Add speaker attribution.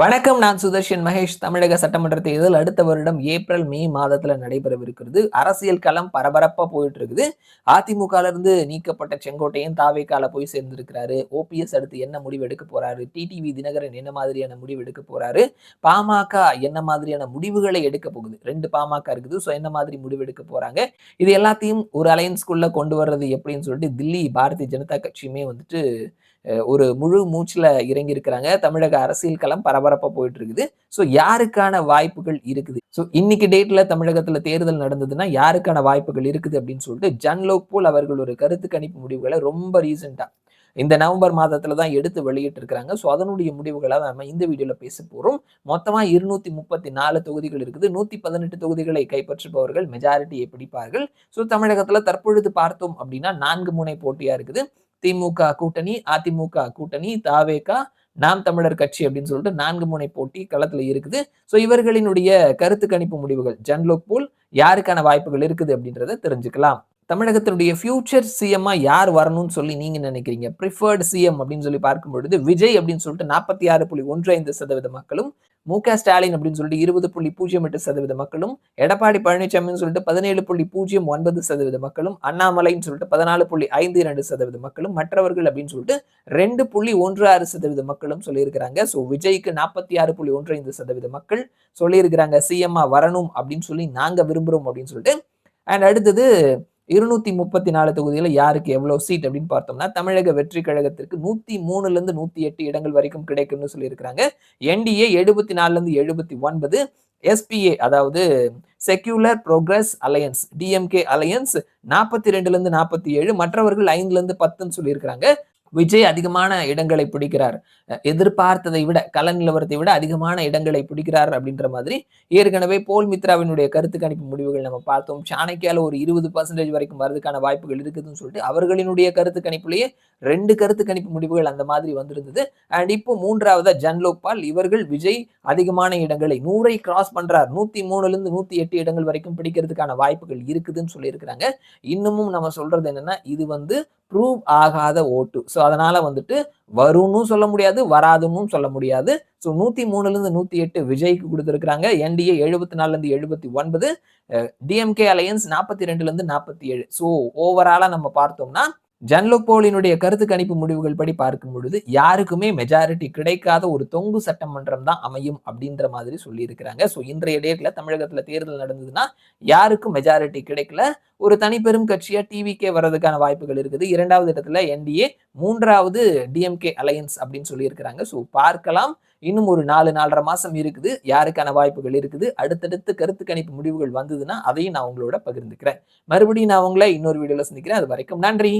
Speaker 1: வணக்கம் நான் சுதர்ஷன் மகேஷ். தமிழக சட்டமன்ற தேர்தல் அடுத்த வருடம் ஏப்ரல் மே மாதத்துல நடைபெறவிருக்கிறது. அரசியல் களம் பரபரப்பா போயிட்டு இருக்குது அதிமுக இருந்து நீக்கப்பட்ட செங்கோட்டையன் தாவேக்கால போய் சேர்ந்திருக்கிறாரு. ஓபிஎஸ் அடுத்து என்ன முடிவு எடுக்க போறாரு? டிடிவி தினகரன் என்ன மாதிரியான முடிவு எடுக்க போறாரு? பாமக என்ன மாதிரியான முடிவுகளை எடுக்க போகுது? ரெண்டு பாமக இருக்குது. ஸோ என்ன மாதிரி முடிவு எடுக்க போறாங்க? இது எல்லாத்தையும் ஒரு அலையன்ஸ்குள்ள கொண்டு வர்றது எப்படின்னு சொல்லிட்டு தில்லி பாரதிய ஜனதா கட்சியுமே வந்துட்டு ஒரு முழு மூச்சுல இறங்கி இருக்கிறாங்க தமிழக அரசியல் களம் பரபரப்பா போயிட்டு இருக்குது ஸோ யாருக்கான வாய்ப்புகள் இருக்குது? ஸோ இன்னைக்கு டேட்ல தமிழகத்துல தேர்தல் நடந்ததுன்னா யாருக்கான வாய்ப்புகள் இருக்குது அப்படின்னு சொல்லிட்டு ஜன்லோக் போல் அவர்கள் ஒரு கருத்து கணிப்பு முடிவுகளை ரொம்ப ரீசெண்டா இந்த நவம்பர் மாதத்துல தான் எடுத்து வெளியிட்டு இருக்கிறாங்க ஸோ அதனுடைய முடிவுகளை நம்ம இந்த வீடியோல பேச போறோம். மொத்தமா இருநூத்தி முப்பத்தி நாலு தொகுதிகள் இருக்குது. நூத்தி பதினெட்டு தொகுதிகளை கைப்பற்றுபவர்கள் மெஜாரிட்டியை பிடிப்பார்கள். ஸோ தமிழகத்துல தற்பொழுது பார்த்தோம் அப்படின்னா நான்கு முனை போட்டியா இருக்குது. திமுக கூட்டணி அதிமுக கூட்டணி தாவேகா நாம் தமிழர் கட்சி அப்படின்னு சொல்லிட்டு நான்கு முனை போட்டி களத்துல இருக்குது. ஸோ இவர்களினுடைய கருத்து கணிப்பு முடிவுகள் ஜன்லோக் போல் யாருக்கான வாய்ப்புகள் இருக்குது அப்படின்றத தெரிஞ்சுக்கலாம். தமிழகத்தினுடைய ஃபியூச்சர் சிஎம்மா யார் வரணும்னு சொல்லி நீங்க நினைக்கிறீங்க? ப்ரிஃபர்டு சிஎம் அப்படின்னு சொல்லி பார்க்கும் பொழுது விஜய் அப்படின்னு சொல்லிட்டு நாற்பத்தி ஆறு புள்ளி ஒன்று ஐந்து சதவீத மக்களும் மு க ஸ்டாலின் அப்படின்னு சொல்லிட்டு இருபது புள்ளி பூஜ்ஜியம் எட்டு சதவீத மக்களும் எடப்பாடி பழனிசாமின்னு சொல்லிட்டு பதினேழு புள்ளி பூஜ்ஜியம் ஒன்பது சதவீத மக்களும் அண்ணாமலைன்னு சொல்லிட்டு பதினாலு புள்ளி ஐந்து இரண்டு சதவீத மக்களும் மற்றவர்கள் அப்படின்னு சொல்லிட்டு ரெண்டு புள்ளி ஒன்று ஆறு சதவீத மக்களும் சொல்லியிருக்கிறாங்க. ஸோ விஜய்க்கு நாற்பத்தி ஆறு புள்ளி ஒன்று ஐந்து சதவீத மக்கள் சொல்லியிருக்கிறாங்க சிஎம்மா வரணும் அப்படின்னு சொல்லி நாங்கள் விரும்புகிறோம் அப்படின்னு சொல்லிட்டு. அண்ட் அடுத்தது இருநூத்தி முப்பத்தி நாலு தொகுதியில யாருக்கு எவ்வளவு சீட் அப்படின்னு பார்த்தோம்னா தமிழக வெற்றி கழகத்திற்கு நூத்தி மூணுல இருந்து நூத்தி எட்டு இடங்கள் வரைக்கும் கிடைக்கும்னு சொல்லியிருக்கிறாங்க. என்டிஏ எழுபத்தி நாலுல இருந்து எழுபத்தி ஒன்பது எஸ்பிஏ அதாவது secular progressive alliance DMK alliance நாற்பத்தி ரெண்டுல இருந்து நாற்பத்தி ஏழு மற்றவர்கள் ஐந்துல இருந்து பத்துன்னு சொல்லியிருக்கிறாங்க. விஜய் அதிகமான இடங்களை பிடிக்கிறார். எதிர்பார்த்ததை விட கல நிலவரத்தை விட அதிகமான இடங்களை பிடிக்கிறார் அப்படின்ற மாதிரி ஏற்கனவே போல் மித்ராவினுடைய கருத்து கணிப்பு முடிவுகள் நம்ம பார்த்தோம். சாணக்கியால ஒரு இருபது பர்சன்டேஜ் வரைக்கும் வரதுக்கான வாய்ப்புகள் இருக்குதுன்னு சொல்லிட்டு அவர்களினுடைய கருத்து கணிப்புலேயே ரெண்டு கருத்து கணிப்பு முடிவுகள் அந்த மாதிரி வந்திருந்தது. அண்ட் இப்போ மூன்றாவதா ஜன்லோக்பால். இவர்கள் விஜய் அதிகமான இடங்களை நூறை கிராஸ் பண்றார். நூத்தி மூணுல இருந்து நூத்தி எட்டு இடங்கள் வரைக்கும் பிடிக்கிறதுக்கான வாய்ப்புகள் இருக்குதுன்னு சொல்லியிருக்கிறாங்க. இன்னமும் நம்ம சொல்றது என்னன்னா இது வந்து ப்ரூவ் ஆகாத ஓட்டு. ஸோ அதனால வந்துட்டு வரும்னு சொல்ல முடியாது வராதுன்னு சொல்ல முடியாது. ஸோ நூற்றி மூணுலேருந்து நூற்றி எட்டு விஜய்க்கு கொடுத்துருக்குறாங்க என்டிஏ எழுபத்தி நாலுலேருந்து எழுபத்தி ஒன்பது டிஎம்கே அலையன்ஸ் நாற்பத்தி ரெண்டுலேருந்து நாற்பத்தி ஏழு ஸோ ஓவராலாக நம்ம பார்த்தோம்னா ஜன்லோபோலினுடைய கருத்து கணிப்பு முடிவுகள் படி பார்க்கும் பொழுது யாருக்குமே மெஜாரிட்டி கிடைக்காத ஒரு தொங்கு சட்டமன்றம் தான் அமையும் அப்படின்ற மாதிரி சொல்லியிருக்கிறாங்க. ஸோ இன்றைய டேட்ல தமிழகத்துல தேர்தல் நடந்ததுன்னா யாருக்கும் மெஜாரிட்டி கிடைக்கல? ஒரு தனிப்பெரும் கட்சியா டிவிகே வர்றதுக்கான வாய்ப்புகள் இருக்குது. இரண்டாவது இடத்துல என்டிஏ மூன்றாவது டிஎம்கே அலையன்ஸ் அப்படின்னு சொல்லியிருக்கிறாங்க. ஸோ பார்க்கலாம். இன்னும் ஒரு நாலு நாலரை மாசம் இருக்குது. யாருக்கான வாய்ப்புகள் இருக்குது? அடுத்தடுத்து கருத்து கணிப்பு முடிவுகள் வந்ததுன்னா அதையும் நான் உங்களோட பகிர்ந்துக்கிறேன். மறுபடியும் நான் உங்களை இன்னொரு வீடியோல சந்திக்கிறேன். அது வரைக்கும் நன்றி.